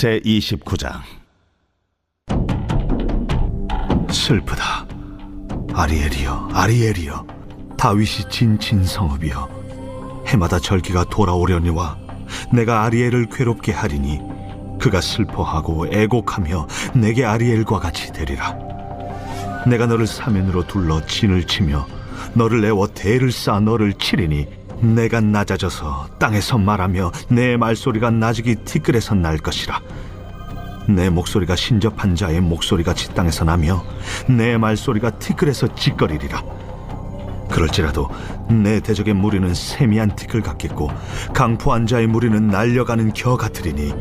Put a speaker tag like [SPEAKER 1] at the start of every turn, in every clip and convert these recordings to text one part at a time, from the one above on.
[SPEAKER 1] 제 29장. 슬프다. 아리엘이여 아리엘이여. 다윗이 진친 성읍이여. 해마다 절기가 돌아오려니와 내가 아리엘을 괴롭게 하리니 그가 슬퍼하고 애곡하며 내게 아리엘과 같이 되리라. 내가 너를 사면으로 둘러 진을 치며 너를 내워 대를 쌓아 너를 치리니 내가 낮아져서 땅에서 말하며 내 말소리가 나직이 티끌에서 날 것이라. 내 목소리가 신접한 자의 목소리가 지 땅에서 나며 내 말소리가 티끌에서 찌꺼리리라. 그럴지라도 내 대적의 무리는 세미한 티끌 같겠고 강포한 자의 무리는 날려가는 겨 같으리니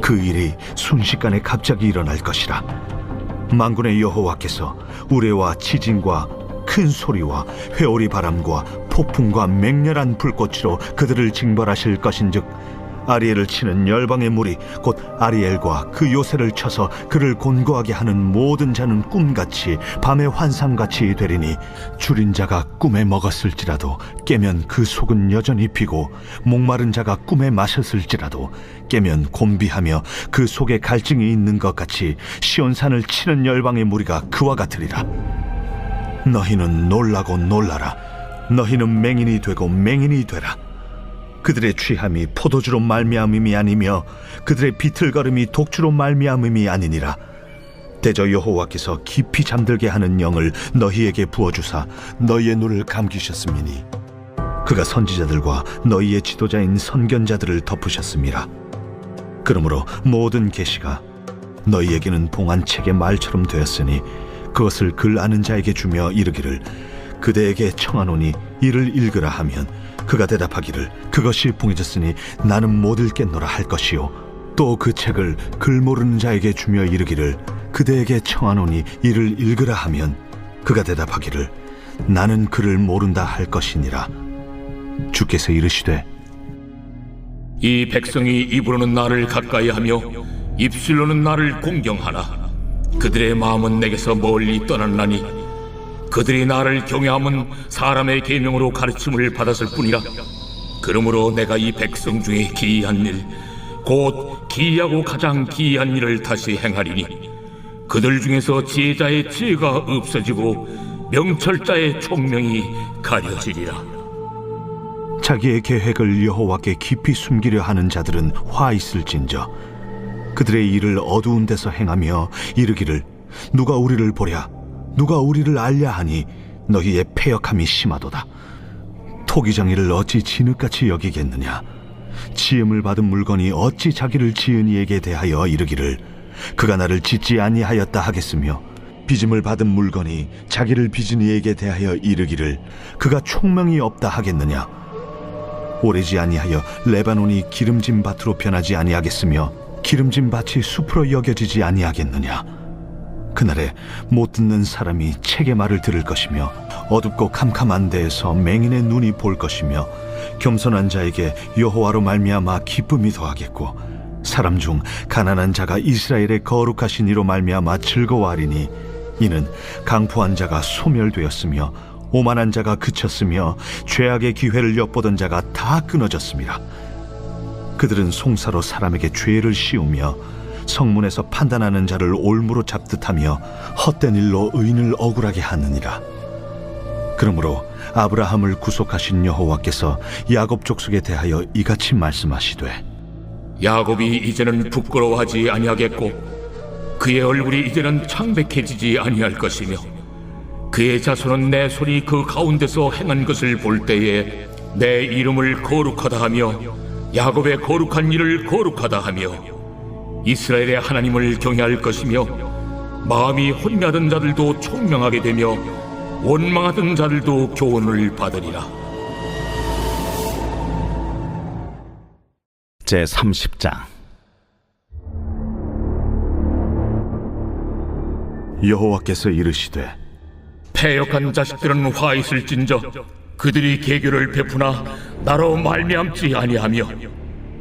[SPEAKER 1] 그 일이 순식간에 갑자기 일어날 것이라. 만군의 여호와께서 우레와 지진과 큰 소리와 회오리 바람과 폭풍과 맹렬한 불꽃으로 그들을 징벌하실 것인즉 아리엘을 치는 열방의 무리 곧 아리엘과 그 요새를 쳐서 그를 곤고하게 하는 모든 자는 꿈같이 밤의 환상같이 되리니 줄인 자가 꿈에 먹었을지라도 깨면 그 속은 여전히 비고 목마른 자가 꿈에 마셨을지라도 깨면 곤비하며 그 속에 갈증이 있는 것 같이 시온산을 치는 열방의 무리가 그와 같으리라 너희는 놀라고 놀라라. 너희는 맹인이 되고 맹인이 되라. 그들의 취함이 포도주로 말미암음이 아니며 그들의 비틀거림이 독주로 말미암음이 아니니라. 대저 여호와께서 깊이 잠들게 하는 영을 너희에게 부어주사 너희의 눈을 감기셨음이니 그가 선지자들과 너희의 지도자인 선견자들을 덮으셨음이라. 그러므로 모든 계시가 너희에게는 봉한 책의 말처럼 되었으니 그것을 글 아는 자에게 주며 이르기를 그대에게 청하노니 이를 읽으라 하면 그가 대답하기를 그것이 봉해졌으니 나는 못 읽겠노라 할 것이요. 또 그 책을 글 모르는 자에게 주며 이르기를 그대에게 청하노니 이를 읽으라 하면 그가 대답하기를 나는 그를 모른다 할 것이니라. 주께서 이르시되
[SPEAKER 2] 이 백성이 입으로는 나를 가까이하며 입술로는 나를 공경하나 그들의 마음은 내게서 멀리 떠났나니 그들이 나를 경외함은 사람의 계명으로 가르침을 받았을 뿐이라. 그러므로 내가 이 백성 중에 기이한 일 곧 기이하고 가장 기이한 일을 다시 행하리니 그들 중에서 지혜자의 지혜가 없어지고 명철자의 총명이 가려지리라.
[SPEAKER 1] 자기의 계획을 여호와께 깊이 숨기려 하는 자들은 화 있을진저 그들의 일을 어두운 데서 행하며 이르기를 누가 우리를 보랴? 누가 우리를 알랴 하니 너희의 패역함이 심하도다. 토기장이를 어찌 진흙같이 여기겠느냐? 지음을 받은 물건이 어찌 자기를 지은 이에게 대하여 이르기를 그가 나를 짓지 아니하였다 하겠으며 빚음을 받은 물건이 자기를 빚은 이에게 대하여 이르기를 그가 총명이 없다 하겠느냐? 오래지 아니하여 레바논이 기름진 밭으로 변하지 아니하겠으며 기름진 밭이 숲으로 여겨지지 아니하겠느냐 그날에 못 듣는 사람이 책의 말을 들을 것이며 어둡고 캄캄한 데에서 맹인의 눈이 볼 것이며 겸손한 자에게 여호와로 말미암아 기쁨이 더하겠고 사람 중 가난한 자가 이스라엘의 거룩하신 이로 말미암아 즐거워하리니 이는 강포한 자가 소멸되었으며 오만한 자가 그쳤으며 죄악의 기회를 엿보던 자가 다 끊어졌습니다. 그들은 송사로 사람에게 죄를 씌우며 성문에서 판단하는 자를 올무로 잡듯하며 헛된 일로 의인을 억울하게 하느니라. 그러므로 아브라함을 구속하신 여호와께서 야곱 족속에 대하여 이같이 말씀하시되
[SPEAKER 2] 야곱이 이제는 부끄러워하지 아니하겠고 그의 얼굴이 이제는 창백해지지 아니할 것이며 그의 자손은 내 손이 그 가운데서 행한 것을 볼 때에 내 이름을 거룩하다 하며 야곱의 거룩한 일을 거룩하다 하며 이스라엘의 하나님을 경외할 것이며 마음이 혼미하던 자들도 총명하게 되며 원망하던 자들도 교훈을 받으리라.
[SPEAKER 1] 제 30장. 여호와께서 이르시되
[SPEAKER 2] 패역한 자식들은 화 있을진저 그들이 계교를 베푸나 나로 말미암지 아니하며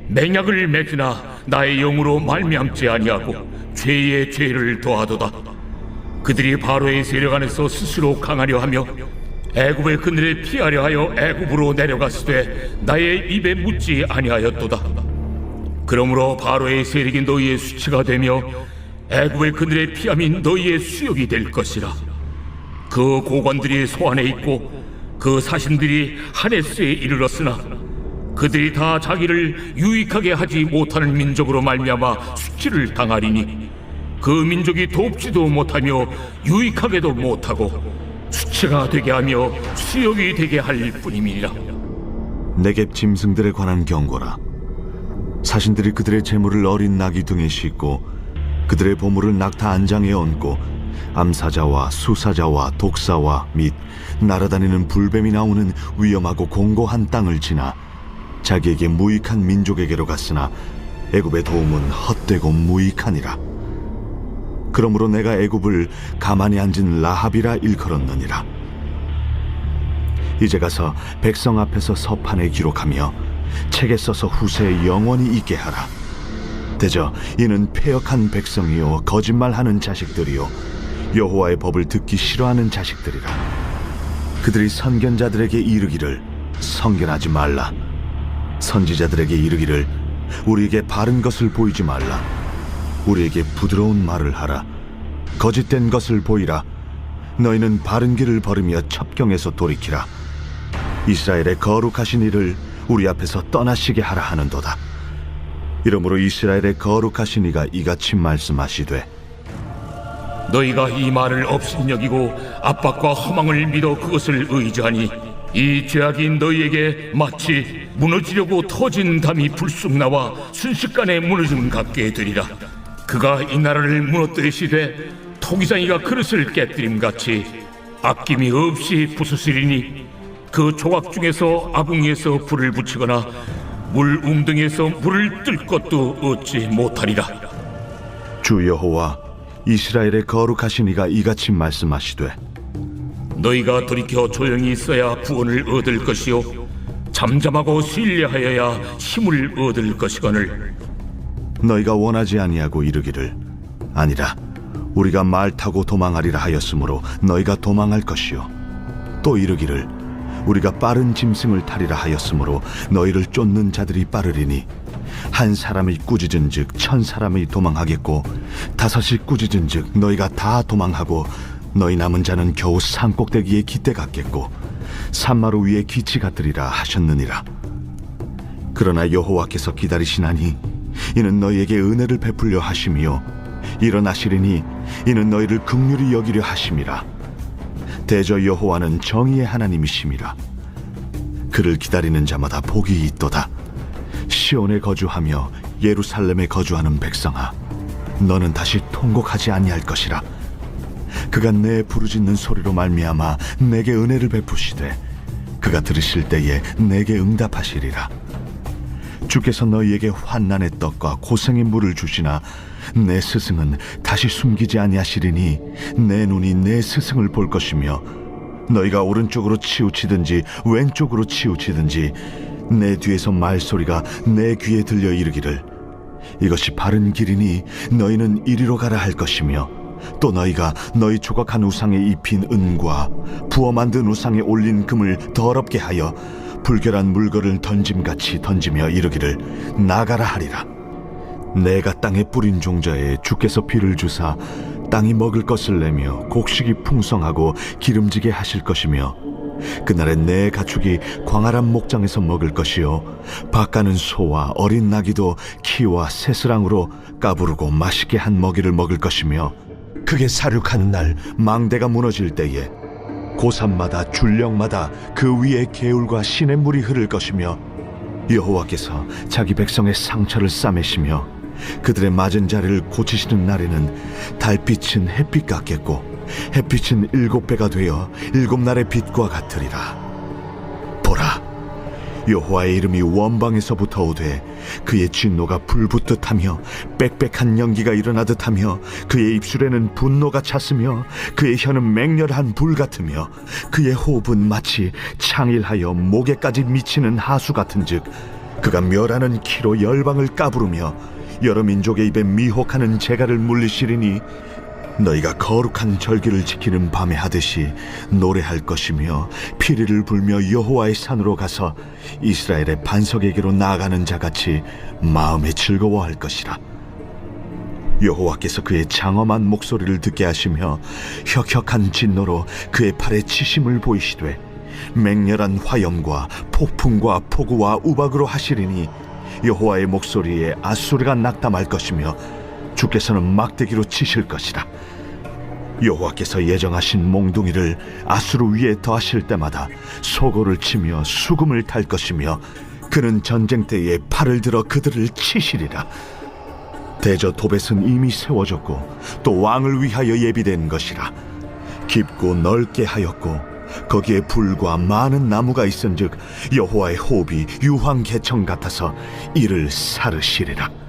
[SPEAKER 2] 맹약을 맺으나 나의 영으로 말미암지 아니하고 죄의 죄를 더하도다. 그들이 바로의 세력 안에서 스스로 강하려 하며 애굽의 그늘에 피하려 하여 애굽으로 내려갔으되 나의 입에 묻지 아니하였도다. 그러므로 바로의 세력이 너희의 수치가 되며 애굽의 그들의 피함이 너희의 수욕이 될 것이라. 그 고관들이 소 안에 있고 그 사신들이 하네스에 이르렀으나 그들이 다 자기를 유익하게 하지 못하는 민족으로 말미암아 수치를 당하리니 그 민족이 돕지도 못하며 유익하게도 못하고 수치가 되게 하며 수욕이 되게 할 뿐임이니라
[SPEAKER 1] 내게 짐승들에 관한 경고라. 사신들이 그들의 재물을 어린 나귀 등에 싣고 그들의 보물을 낙타 안장에 얹고 암사자와 수사자와 독사와 및 날아다니는 불뱀이 나오는 위험하고 공고한 땅을 지나 자기에게 무익한 민족에게로 갔으나 애굽의 도움은 헛되고 무익하니라. 그러므로 내가 애굽을 가만히 앉은 라합이라 일컬었느니라. 이제 가서 백성 앞에서 서판에 기록하며 책에 써서 후세에 영원히 있게 하라. 대저 이는 패역한 백성이요 거짓말하는 자식들이요 여호와의 법을 듣기 싫어하는 자식들이라. 그들이 선견자들에게 이르기를 선견하지 말라. 선지자들에게 이르기를 우리에게 바른 것을 보이지 말라. 우리에게 부드러운 말을 하라. 거짓된 것을 보이라. 너희는 바른 길을 걸으며 첩경에서 돌이키라. 이스라엘의 거룩하신 이를 우리 앞에서 떠나시게 하라 하는도다. 이러므로 이스라엘의 거룩하신 이가 이같이 말씀하시되
[SPEAKER 2] 너희가 이 말을 없인 여기고 압박과 허망을 믿어 그것을 의지하니 이 죄악이 너희에게 마치 무너지려고 터진 담이 불쑥 나와 순식간에 무너짐 같게 되리라. 그가 이 나라를 무너뜨리시되 토기장이가 그릇을 깨뜨림 같이 아낌이 없이 부수시리니 그 조각 중에서 아궁이에서 불을 붙이거나 물 웅덩이에서 물을 뜰 것도 얻지 못하리라.
[SPEAKER 1] 주 여호와 이스라엘의 거룩하신 이가 이같이 말씀하시되
[SPEAKER 2] 너희가 돌이켜 조용히 있어야 구원을 얻을 것이요 잠잠하고 신뢰하여야 힘을 얻을 것이거늘.
[SPEAKER 1] 너희가 원하지 아니하고 이르기를 아니라 우리가 말 타고 도망하리라 하였으므로 너희가 도망할 것이요 또 이르기를 우리가 빠른 짐승을 타리라 하였으므로 너희를 쫓는 자들이 빠르리니 한 사람이 꾸짖은즉 천 사람이 도망하겠고 다섯이 꾸짖은즉 너희가 다 도망하고 너희 남은 자는 겨우 산꼭대기에 깃대 같겠고 산마루 위에 기치 같으리라 하셨느니라. 그러나 여호와께서 기다리시나니 이는 너희에게 은혜를 베풀려 하심이요. 일어나시리니 이는 너희를 극률히 여기려 하심이라 대저 여호와는 정의의 하나님이심이라. 그를 기다리는 자마다 복이 있도다. 시온에 거주하며 예루살렘에 거주하는 백성아 너는 다시 통곡하지 아니할 것이라. 그가 내 부르짖는 소리로 말미암아 내게 은혜를 베푸시되 그가 들으실 때에 내게 응답하시리라 주께서 너희에게 환난의 떡과 고생의 물을 주시나 내 스승은 다시 숨기지 아니하시리니 내 눈이 내 스승을 볼 것이며 너희가 오른쪽으로 치우치든지 왼쪽으로 치우치든지 내 뒤에서 말소리가 내 귀에 들려 이르기를 이것이 바른 길이니 너희는 이리로 가라 할 것이며 또 너희가 너희 조각한 우상에 입힌 은과 부어 만든 우상에 올린 금을 더럽게 하여 불결한 물건을 던짐같이 던지며 이르기를 나가라 하리라. 내가 땅에 뿌린 종자에 주께서 비를 주사 땅이 먹을 것을 내며 곡식이 풍성하고 기름지게 하실 것이며 그날에 내 가축이 광활한 목장에서 먹을 것이요 밭가는 소와 어린 나귀도 키와 새스랑으로 까부르고 맛있게 한 먹이를 먹을 것이며 그게 사륙하는 날 망대가 무너질 때에 고산마다 줄령마다 그 위에 개울과 시냇물이 흐를 것이며 여호와께서 자기 백성의 상처를 싸매시며 그들의 맞은 자리를 고치시는 날에는 달빛은 햇빛 같겠고 햇빛은 일곱 배가 되어 일곱 날의 빛과 같으리라 여호와의 이름이 원방에서부터 오되 그의 진노가 불붙듯하며 빽빽한 연기가 일어나듯하며 그의 입술에는 분노가 찼으며 그의 혀는 맹렬한 불 같으며 그의 호흡은 마치 창일하여 목에까지 미치는 하수 같은즉 그가 멸하는 키로 열방을 까부르며 여러 민족의 입에 미혹하는 재갈을 물리시리니 너희가 거룩한 절기를 지키는 밤에 하듯이 노래할 것이며 피리를 불며 여호와의 산으로 가서 이스라엘의 반석에게로 나아가는 자같이 마음에 즐거워할 것이라. 여호와께서 그의 장엄한 목소리를 듣게 하시며 혁혁한 진노로 그의 팔에 치심을 보이시되 맹렬한 화염과 폭풍과 폭우와 우박으로 하시리니 여호와의 목소리에 아수르가 낙담할 것이며 주께서는 막대기로 치실 것이라 여호와께서 예정하신 몽둥이를 아수르 위에 더하실 때마다 소고를 치며 수금을 탈 것이며 그는 전쟁 때에 팔을 들어 그들을 치시리라. 대저 도벳은 이미 세워졌고 또 왕을 위하여 예비된 것이라. 깊고 넓게 하였고 거기에 불과 많은 나무가 있은즉 여호와의 호흡이 유황 개청 같아서 이를 사르시리라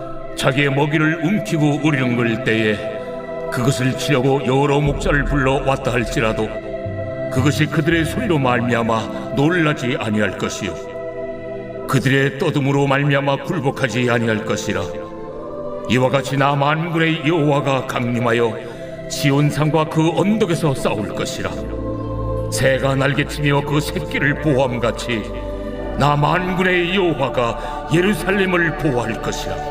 [SPEAKER 2] 자기의 먹이를 움키고 우리는 때에 그것을 치려고 여러 목자를 불러 왔다 할지라도 그것이 그들의 소리로 말미암아 놀라지 아니할 것이요. 그들의 떠듬으로 말미암아 굴복하지 아니할 것이라. 이와 같이 나 만군의 여호와가 강림하여 지온산과 그 언덕에서 싸울 것이라. 새가 날개치며 그 새끼를 보호함같이 나 만군의 여호와가 예루살렘을 보호할 것이라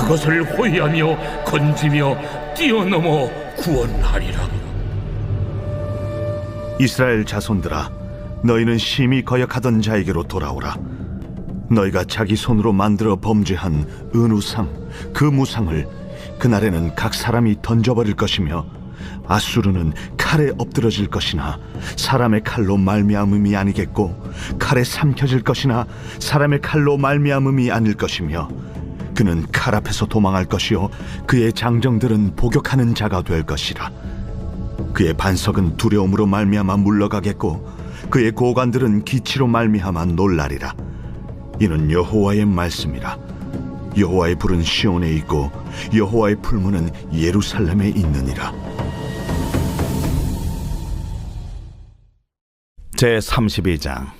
[SPEAKER 2] 그것을 호위하며 건지며 뛰어넘어 구원하리라.
[SPEAKER 1] 이스라엘 자손들아 너희는 심히 거역하던 자에게로 돌아오라. 너희가 자기 손으로 만들어 범죄한 은우상 그 무상을 그날에는 각 사람이 던져버릴 것이며 아수르는 칼에 엎드러질 것이나 사람의 칼로 말미암음이 아니겠고 칼에 삼켜질 것이나 사람의 칼로 말미암음이 아닐 것이며 그는 칼 앞에서 도망할 것이요 그의 장정들은 복역하는 자가 될 것이라. 그의 반석은 두려움으로 말미암아 물러가겠고 그의 고관들은 기치로 말미암아 놀라리라. 이는 여호와의 말씀이라. 여호와의 불은 시온에 있고 여호와의 풀무는 예루살렘에 있느니라.
[SPEAKER 3] 제 32장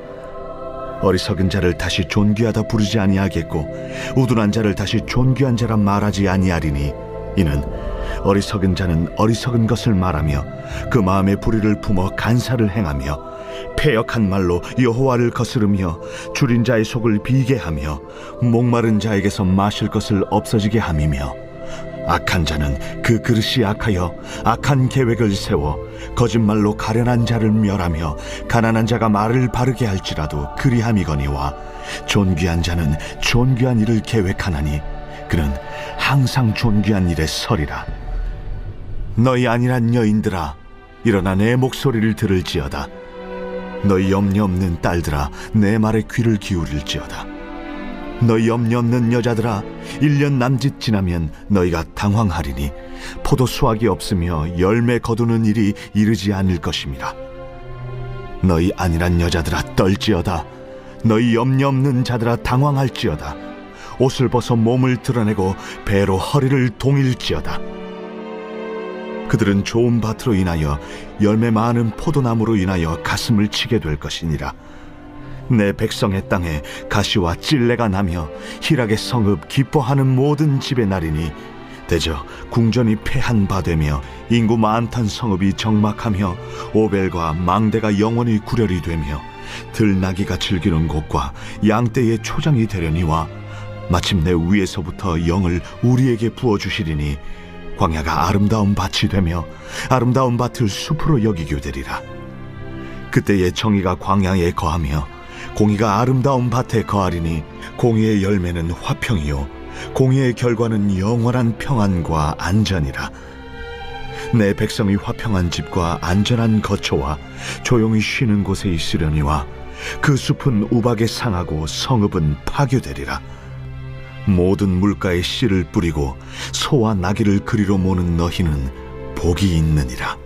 [SPEAKER 1] 어리석은 자를 다시 존귀하다 부르지 아니하겠고 우둔한 자를 다시 존귀한 자라 말하지 아니하리니 이는 어리석은 자는 어리석은 것을 말하며 그 마음에 불의를 품어 간사를 행하며 패역한 말로 여호와를 거스르며 줄인 자의 속을 비게 하며 목마른 자에게서 마실 것을 없어지게 함이며 악한 자는 그 그릇이 악하여 악한 계획을 세워 거짓말로 가련한 자를 멸하며 가난한 자가 말을 바르게 할지라도 그리함이거니와 존귀한 자는 존귀한 일을 계획하나니 그는 항상 존귀한 일에 서리라. 너희 아니란 여인들아 일어나 내 목소리를 들을지어다. 너희 염려 없는 딸들아 내 말에 귀를 기울일지어다 너희 염려 없는 여자들아 일년 남짓 지나면 너희가 당황하리니 포도 수확이 없으며 열매 거두는 일이 이르지 않을 것입니다. 너희 아니란 여자들아 떨지어다. 너희 염려 없는 자들아 당황할지어다. 옷을 벗어 몸을 드러내고 배로 허리를 동일지어다. 그들은 좋은 밭으로 인하여 열매 많은 포도나무로 인하여 가슴을 치게 될 것이니라. 내 백성의 땅에 가시와 찔레가 나며 희락의 성읍 기뻐하는 모든 집의 날이니 대저 궁전이 패한 바 되며 인구 많던 성읍이 정막하며 오벨과 망대가 영원히 구렬이 되며 들나귀가 즐기는 곳과 양떼의 초장이 되려니와 마침내 위에서부터 영을 우리에게 부어 주시리니 광야가 아름다운 밭이 되며 아름다운 밭을 숲으로 여기게 되리라. 그때의 정의가 광야에 거하며 공의가 아름다운 밭에 거하리니 공의의 열매는 화평이요. 공의의 결과는 영원한 평안과 안전이라. 내 백성이 화평한 집과 안전한 거처와 조용히 쉬는 곳에 있으려니와 그 숲은 우박에 상하고 성읍은 파괴되리라. 모든 물가에 씨를 뿌리고 소와 나귀를 그리로 모는 너희는 복이 있느니라